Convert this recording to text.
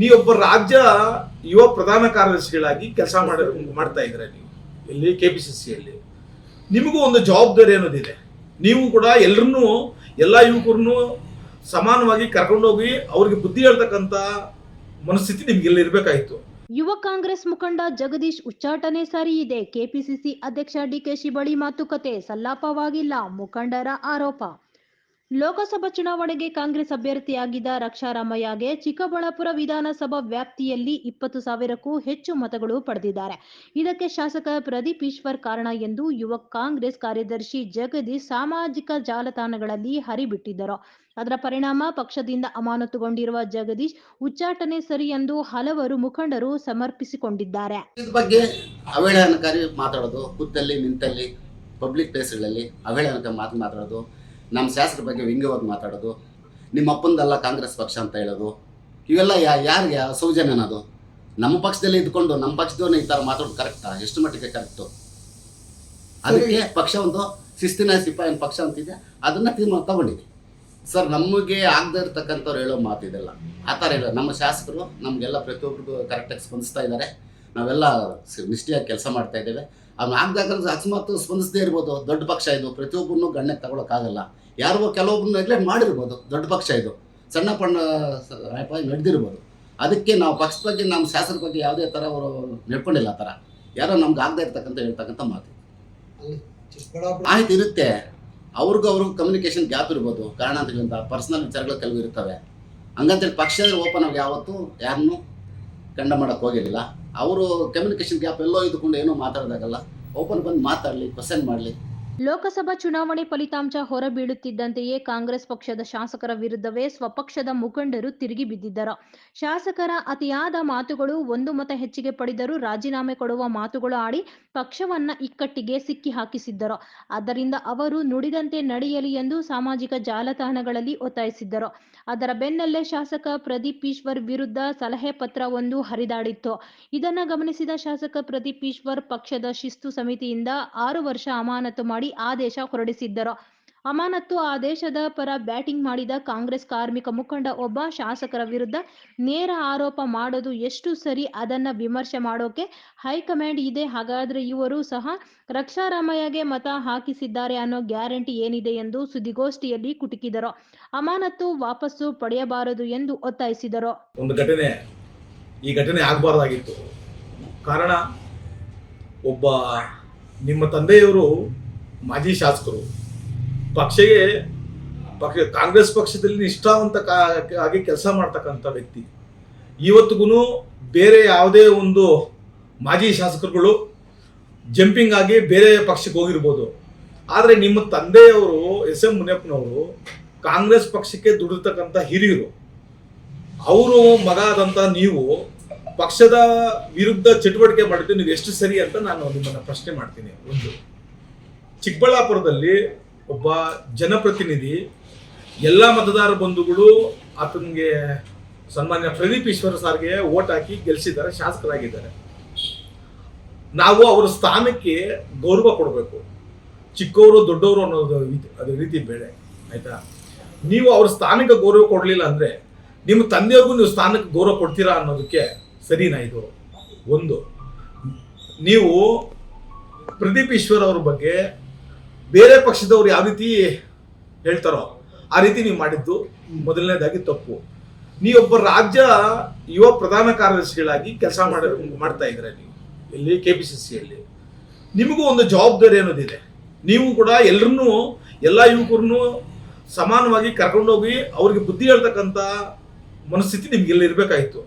ನೀವೊಬ್ಬ ರಾಜ್ಯ ಯುವ ಪ್ರಧಾನ ಕಾರ್ಯದರ್ಶಿಗಳಾಗಿ ಕೆಲಸ ಮಾಡ, ಮಾಡ್ತಾ ಇದ್ರೆ ನೀವು. ಇಲ್ಲಿ ಕೆ ಪಿ ಸಿ ಸಿಯಲ್ಲಿ ನಿಮಗೂ ಒಂದು ಜವಾಬ್ದಾರಿ ಅನ್ನೋದಿದೆ. ನೀವು ಕೂಡ ಎಲ್ಲರನ್ನೂ ಎಲ್ಲ ಯುವಕರನ್ನು ಸಮಾನವಾಗಿ ಕರ್ಕೊಂಡೋಗಿ ಅವ್ರಿಗೆ ಬುದ್ಧಿ ಹೇಳ್ತಕ್ಕಂಥ ಮನಸ್ಥಿತಿ ನಿಮ್ಗೆಲ್ಲ ಇರಬೇಕಾಯಿತು. ಯುವ ಕಾಂಗ್ರೆಸ್ ಮುಖಂಡ ಜಗದೀಶ್ ಉಚ್ಚಾಟನೆ ಸರಿ ಇದೆ. ಕೆಪಿಸಿಸಿ ಅಧ್ಯಕ್ಷ ಡಿಕೆಶಿ ಬಳಿ ಮಾತುಕತೆ ಸಲ್ಲಾಪವಾಗಿಲ್ಲ. ಮುಖಂಡರ ಆರೋಪ. ಲೋಕಸಭಾ ಚುನಾವಣೆಗೆ ಕಾಂಗ್ರೆಸ್ ಅಭ್ಯರ್ಥಿಯಾಗಿದ್ದ ರಕ್ಷಾರಾಮಯ್ಯಗೆ ಚಿಕ್ಕಬಳ್ಳಾಪುರ ವಿಧಾನಸಭಾ ವ್ಯಾಪ್ತಿಯಲ್ಲಿ ಇಪ್ಪತ್ತು ಸಾವಿರಕ್ಕೂ ಹೆಚ್ಚು ಮತಗಳು ಪಡೆದಿದ್ದಾರೆ. ಇದಕ್ಕೆ ಶಾಸಕ ಪ್ರದೀಪ್ ಈಶ್ವರ್ ಕಾರಣ ಎಂದು ಯುವ ಕಾಂಗ್ರೆಸ್ ಕಾರ್ಯದರ್ಶಿ ಜಗದೀಶ್ ಸಾಮಾಜಿಕ ಜಾಲತಾಣಗಳಲ್ಲಿ ಹರಿಬಿಟ್ಟಿದ್ದರು. ಅದರ ಪರಿಣಾಮ ಪಕ್ಷದಿಂದ ಅಮಾನತುಗೊಂಡಿರುವ ಜಗದೀಶ್ ಉಚ್ಚಾಟನೆ ಸರಿ ಎಂದು ಹಲವರು ಮುಖಂಡರು ಸಮರ್ಪಿಸಿಕೊಂಡಿದ್ದಾರೆ. ಬಗ್ಗೆ ಅವಹೇಳನಕಾರಿ ಮಾತಾಡೋದು, ಕೂತಲ್ಲಿ ನಿಂತಲ್ಲಿ ಪಬ್ಲಿಕ್ ಪ್ಲೇಸ್ಗಳಲ್ಲಿ ಅವಹೇಳನಕಾರಿ ಮಾತು ಮಾತಾಡೋದು ನಮ್ಮ ಶಾಸಕರ ಬಗ್ಗೆ ವ್ಯಂಗ್ಯವಾಗಿ ಮಾತಾಡೋದು, ನಿಮ್ಮ ಅಪ್ಪಂದಲ್ಲ ಕಾಂಗ್ರೆಸ್ ಪಕ್ಷ ಅಂತ ಹೇಳೋದು, ಇವೆಲ್ಲ ಯಾ, ಯಾರಿಗೆ ಸೌಜನ್ಯ ಅನ್ನೋದು? ನಮ್ಮ ಪಕ್ಷದಲ್ಲಿ ಇದ್ಕೊಂಡು ನಮ್ಮ ಪಕ್ಷದವ್ರನ್ನ ಈ ಥರ ಮಾತಾಡೋದು ಕರೆಕ್ಟಾ ಎಷ್ಟು ಮಟ್ಟಿಗೆ ಕರೆಕ್ಟು ಅದಕ್ಕೆ ಪಕ್ಷ ಒಂದು ಶಿಸ್ತಿನ ಸಿಪಾಯಿನ ಪಕ್ಷ ಅಂತಿದೆ, ಅದನ್ನು ತೀರ್ಮಾನ ತಗೊಂಡಿದೆ. ಸರ್, ನಮಗೆ ಆಗದೆ ಇರ್ತಕ್ಕಂಥವ್ರು ಹೇಳೋ ಮಾತಿದೆಲ್ಲ. ಆ ಥರ ಇಲ್ಲ. ನಮ್ಮ ಶಾಸಕರು, ನಮಗೆಲ್ಲ ಪ್ರತಿಯೊಬ್ಬರಿಗೂ ಕರೆಕ್ಟಾಗಿ ಸ್ಪಂದಿಸ್ತಾ ಇದ್ದಾರೆ. ನಾವೆಲ್ಲ ನಿಷ್ಠೆಯಾಗಿ ಕೆಲಸ ಮಾಡ್ತಾ ಇದ್ದೇವೆ. ಅವ್ನು ಆಗದಾಗ ಅಕಸ್ಮಾತ್ ಸ್ಪಂದಿಸದೇ ಇರ್ಬೋದು. ದೊಡ್ಡ ಪಕ್ಷ ಇದು. ಪ್ರತಿಯೊಬ್ಬರನ್ನು ಗಣ್ಯಕ್ಕೆ ತಗೊಳಕ್ಕಾಗಲ್ಲ ಯಾರಿಗೋ ಕೆಲವೊಬ್ಬರು ನೆಗ್ಲೆಕ್ಟ್ ಮಾಡಿರ್ಬೋದು. ದೊಡ್ಡ ಪಕ್ಷ ಇದು. ಸಣ್ಣ ಪಣ್ಣ ನಡೆದಿರ್ಬೋದು. ಅದಕ್ಕೆ ನಾವು ಪಕ್ಷದ ಬಗ್ಗೆ ನಮ್ಮ ಶಾಸಕರ ಬಗ್ಗೆ ಯಾವುದೇ ಥರ ಅವರು ನಡ್ಕೊಂಡಿಲ್ಲ ಆ ಥರ ಯಾರೋ ನಮ್ಗೆ ಆಗದೆ ಇರ್ತಕ್ಕಂಥ ಹೇಳ್ತಕ್ಕಂಥ ಮಾತು. ಆಯ್ತು ಇರುತ್ತೆ. ಅವ್ರಿಗೂ ಅವ್ರಿಗೂ ಕಮ್ಯುನಿಕೇಶನ್ ಗ್ಯಾಪ್ ಇರ್ಬೋದು. ಕಾರಣ ಅಂತ ಪರ್ಸನಲ್ ವಿಚಾರಗಳು ಕೆಲವು ಇರ್ತವೆ. ಹಂಗಂತೇಳಿ ಪಕ್ಷ ಓಪನ್ ಆಗಿ ಯಾವತ್ತೂ ಯಾರನ್ನೂ ಕಂಡ ಮಾಡೋಕ್ಕೆ ಹೋಗಿರಲಿಲ್ಲ. ಅವರು ಕಮ್ಯುನಿಕೇಶನ್ ಗ್ಯಾಪ್ ಎಲ್ಲೋ ಇದ್ದುಕೊಂಡು ಏನೋ ಮಾತಾಡೋದಾಗಲ್ಲ ಓಪನ್ ಬಂದು ಮಾತಾಡಲಿ ಕ್ವಶನ್ ಮಾಡಲಿ. ಲೋಕಸಭಾ ಚುನಾವಣೆ ಫಲಿತಾಂಶ ಹೊರಬೀಳುತ್ತಿದ್ದಂತೆಯೇ ಕಾಂಗ್ರೆಸ್ ಪಕ್ಷದ ಶಾಸಕರ ವಿರುದ್ಧವೇ ಸ್ವಪಕ್ಷದ ಮುಖಂಡರು ತಿರುಗಿ ಬಿದ್ದಿದ್ದರು. ಶಾಸಕರ ಅತಿಯಾದ ಮಾತುಗಳು ಒಂದು ಮತ ಹೆಚ್ಚಿಗೆ ಪಡೆದರೂ ರಾಜೀನಾಮೆ ಕೊಡುವ ಮಾತುಗಳು ಆಡಿ ಪಕ್ಷವನ್ನ ಇಕ್ಕಟ್ಟಿಗೆ ಸಿಕ್ಕಿ ಹಾಕಿಸಿದ್ದರು. ಆದ್ದರಿಂದ ಅವರು ನುಡಿದಂತೆ ನಡೆಯಲಿ ಎಂದು ಸಾಮಾಜಿಕ ಜಾಲತಾಣಗಳಲ್ಲಿ ಒತ್ತಾಯಿಸಿದ್ದರು. ಅದರ ಬೆನ್ನಲ್ಲೇ ಶಾಸಕ ಪ್ರದೀಪ್ ಈಶ್ವರ್ ವಿರುದ್ಧ ಸಲಹೆ ಪತ್ರ ಒಂದು ಹರಿದಾಡಿತ್ತು. ಇದನ್ನ ಗಮನಿಸಿದ ಶಾಸಕ ಪ್ರದೀಪ್ ಈಶ್ವರ್ ಪಕ್ಷದ ಶಿಸ್ತು ಸಮಿತಿಯಿಂದ ಆರು ವರ್ಷ ಅಮಾನತು ಮಾಡಿ ಆದೇಶ ಹೊರಡಿಸಿದ್ದರು. ಅಮಾನತ್ತು ಆದೇಶದ ಪರ ಬ್ಯಾಟಿಂಗ್ ಮಾಡಿದ ಕಾಂಗ್ರೆಸ್ ಕಾರ್ಮಿಕ ಮುಖಂಡ ಒಬ್ಬ ಶಾಸಕರ ವಿರುದ್ಧ ನೇರ ಆರೋಪ ಮಾಡೋದು ಎಷ್ಟು ಸರಿ ಅದನ್ನ ವಿಮರ್ಶೆ ಮಾಡೋಕೆ ಹೈಕಮಾಂಡ್ ಇದೆ. ಹಾಗಾದ್ರೆ ಇವರು ಸಹ ರಕ್ಷಾರಾಮಯ್ಯಗೆ ಮತ ಹಾಕಿಸಿದ್ದಾರೆ ಅನ್ನೋ ಗ್ಯಾರಂಟಿ ಏನಿದೆ ಎಂದು ಸುದ್ದಿಗೋಷ್ಠಿಯಲ್ಲಿ ಕುಟುಕಿದರು. ಅಮಾನತ್ತು ವಾಪಸ್ಸು ಪಡೆಯಬಾರದು ಎಂದು ಒತ್ತಾಯಿಸಿದರು. ಒಂದು ಘಟನೆ, ಈ ಘಟನೆ ಆಗಬಾರ್ದಾಗಿತ್ತು. ಕಾರಣ, ಒಬ್ಬ ನಿಮ್ಮ ತಂದೆಯವರು ಮಾಜಿ ಶಾಸಕರು. ಪಕ್ಷಗೆ, ಪಕ್ಷ, ಕಾಂಗ್ರೆಸ್ ಪಕ್ಷದಲ್ಲಿ ನಿಷ್ಠಾವಂತ ಆಗಿ ಕೆಲಸ ಮಾಡ್ತಕ್ಕಂಥ ವ್ಯಕ್ತಿ. ಇವತ್ತಿಗೂ ಬೇರೆ ಯಾವುದೇ ಒಂದು ಮಾಜಿ ಶಾಸಕರುಗಳು ಜಂಪಿಂಗ್ ಆಗಿ ಬೇರೆ ಪಕ್ಷಕ್ಕೆ ಹೋಗಿರ್ಬೋದು. ಆದರೆ ನಿಮ್ಮ ತಂದೆಯವರು, ಎಸ್ ಎಂ ಮುನಿಯಪ್ಪನವರು ಕಾಂಗ್ರೆಸ್ ಪಕ್ಷಕ್ಕೆ ದುಡಿರ್ತಕ್ಕಂಥ ಹಿರಿಯರು. ಅವರು ಮಗ ಆದಂಥ ನೀವು ಪಕ್ಷದ ವಿರುದ್ಧ ಚಟುವಟಿಕೆ ಮಾಡಿದ್ದು ನೀವು ಎಷ್ಟು ಸರಿ ಅಂತ ನಾನು ನಿಮ್ಮನ್ನ ಪ್ರಶ್ನೆ ಮಾಡ್ತೀನಿ. ಒಂದು ಚಿಕ್ಕಬಳ್ಳಾಪುರದಲ್ಲಿ ಒಬ್ಬ ಜನಪ್ರತಿನಿಧಿ, ಎಲ್ಲ ಮತದಾರ ಬಂಧುಗಳು ಆತನಿಗೆ ಸನ್ಮಾನ್ಯ ಪ್ರದೀಪ್ ಈಶ್ವರ ಸಾರ್ಗೆ ಓಟ್ ಹಾಕಿ ಗೆಲ್ಲಿಸಿದ್ದಾರೆ ಶಾಸಕರಾಗಿದ್ದಾರೆ. ನಾವು ಅವರ ಸ್ಥಾನಕ್ಕೆ ಗೌರವ ಕೊಡಬೇಕು. ಚಿಕ್ಕವರು, ದೊಡ್ಡವರು ಅನ್ನೋದು ಅದು ರೀತಿ ಬೇಳೆ ಆಯ್ತಾ? ನೀವು ಅವ್ರ ಸ್ಥಾನಕ್ಕೆ ಗೌರವ ಕೊಡಲಿಲ್ಲ ಅಂದ್ರೆ ನಿಮ್ಮ ತಂದೆಯವ್ರಿಗೂ ನೀವು ಸ್ಥಾನಕ್ಕೆ ಗೌರವ ಕೊಡ್ತೀರಾ ಅನ್ನೋದಕ್ಕೆ ಸರಿನಾ ಇದು? ಒಂದು, ನೀವು ಪ್ರದೀಪ್ ಈಶ್ವರ್ ಅವ್ರ ಬಗ್ಗೆ ಬೇರೆ ಪಕ್ಷದವ್ರು ಯಾವ ರೀತಿ ಹೇಳ್ತಾರೋ ಆ ರೀತಿ ನೀವು ಮಾಡಿದ್ದು ಮೊದಲನೇದಾಗಿ ತಪ್ಪು. ನೀವೊಬ್ಬ ರಾಜ್ಯ ಯುವ ಪ್ರಧಾನ ಕಾರ್ಯದರ್ಶಿಗಳಾಗಿ ಕೆಲಸ ಮಾಡ, ಮಾಡ್ತಾ ಇದ್ದೀರ ನೀವು, ಇಲ್ಲಿ ಕೆ ಪಿ ಸಿ ಸಿಯಲ್ಲಿ ನಿಮಗೂ ಒಂದು ಜವಾಬ್ದಾರಿ ಅನ್ನೋದಿದೆ. ನೀವು ಕೂಡ ಎಲ್ಲರನ್ನೂ ಎಲ್ಲ ಯುವಕರನ್ನು ಸಮಾನವಾಗಿ ಕರ್ಕೊಂಡೋಗಿ ಅವ್ರಿಗೆ ಬುದ್ಧಿ ಹೇಳ್ತಕ್ಕಂಥ ಮನಸ್ಥಿತಿ ನಿಮ್ಗೆ ಇರಬೇಕಾಯಿತು.